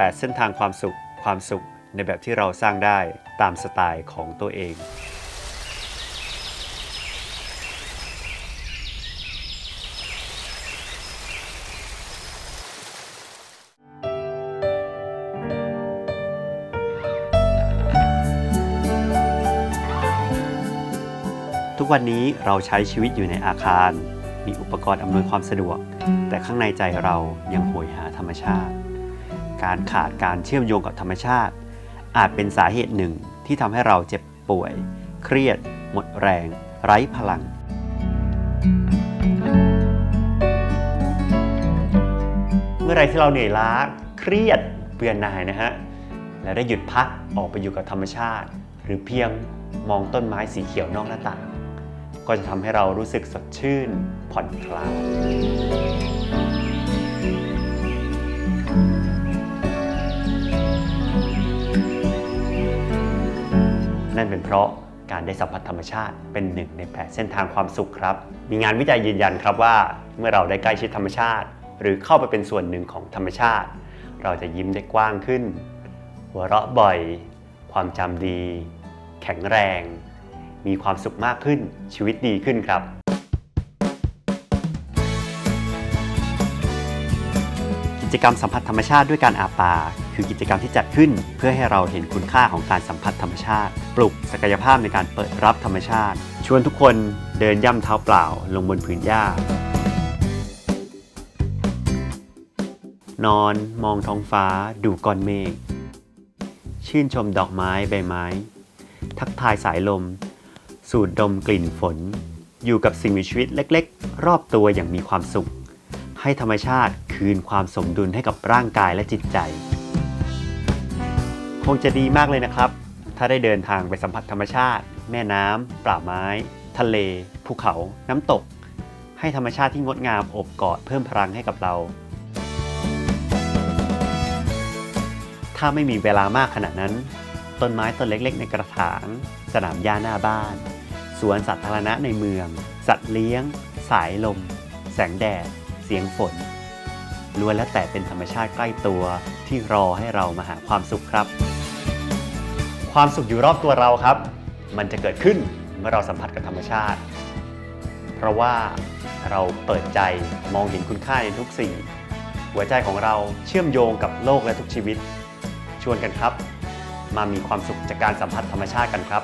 8 เส้นทางความสุข ความสุขในแบบที่เราสร้างได้ตามสไตล์ของตัวเอง ทุกวันนี้เราใช้ชีวิตอยู่ในอาคาร มีอุปกรณ์อำนวยความสะดวก แต่ข้างในใจเรายังโหยหาธรรมชาติ การขาดการเชื่อมโยงกับธรรมชาติ อาจเป็นสาเหตุหนึ่งที่ทำให้เราเจ็บป่วย เครียด หมดแรง ไร้พลัง เมื่อไรที่เราเหนื่อยล้าเครียดเบื่อหน่ายนะฮะและได้หยุดพักออกไปอยู่กับธรรมชาติ หรือเพียงมองต้นไม้สีเขียวนอกหน้าต่าง ก็จะทำให้เรารู้สึกสดชื่นผ่อนคลาย นั่นเป็นเพราะการได้สัมผัสธรรมชาติเป็นหนึ่งในแผนเส้นทางความสุขครับ มีงานวิจัยยืนยันครับว่า เมื่อเราได้ใกล้ชิดธรรมชาติ หรือเข้าไปเป็นส่วนหนึ่งของธรรมชาติ เราจะยิ้มได้กว้างขึ้น หัวเราะบ่อย ความจำดี แข็งแรง มีความสุขมากขึ้นชีวิตดีขึ้นครับ จกรรมสัมผัสธรรมชาติด้วยการอาป่า คือกิจกรรมที่จัดขึ้น เพื่อให้เราเห็นคุณค่าของการสัมผัสธรรมชาติ ปลุกศักยภาพในการเปิดรับธรรมชาติ ชวนทุกคนเดินย่ำเท้าเปล่า ลงบนผืนหญ้า นอนมองท้องฟ้า ดูก้อนเมฆชื่นชมดอกไม้ใบไม้ ทักทายสายลม สูดดมกลิ่นฝน อยู่กับสิ่งมีชีวิตเล็ก ๆ รอบตัวอย่างมีความสุข ให้ธรรมชาติ คืนความสมดุลให้กับร่างกายและจิตใจ คงจะดีมากเลยนะครับ ถ้าได้เดินทางไปสัมผัสธรรมชาติ แม่น้ำป่าไม้ ทะเล ภูเขา น้ำตก ให้ธรรมชาติที่งดงามอบกอดเพิ่มพลังให้กับเรา ถ้าไม่มีเวลามากขนาดนั้น ต้นไม้ต้นเล็ก ๆ ในกระถาง สนามหญ้าหน้าบ้าน สวนสาธารณะในเมือง สัตว์เลี้ยง สายลม แสงแดด เสียงฝน ล้วนแล้วแต่เป็นธรรมชาติใกล้ตัวที่รอให้เรามาหาความสุขครับ ความสุขอยู่รอบตัวเราครับ มันจะเกิดขึ้นเมื่อเราสัมผัสกับธรรมชาติ เพราะว่าเราเปิดใจมองเห็นคุณค่าในทุกสิ่ง หัวใจของเราเชื่อมโยงกับโลกและทุกชีวิต ชวนกันครับ มามีความสุขจากการสัมผัสธรรมชาติกันครับ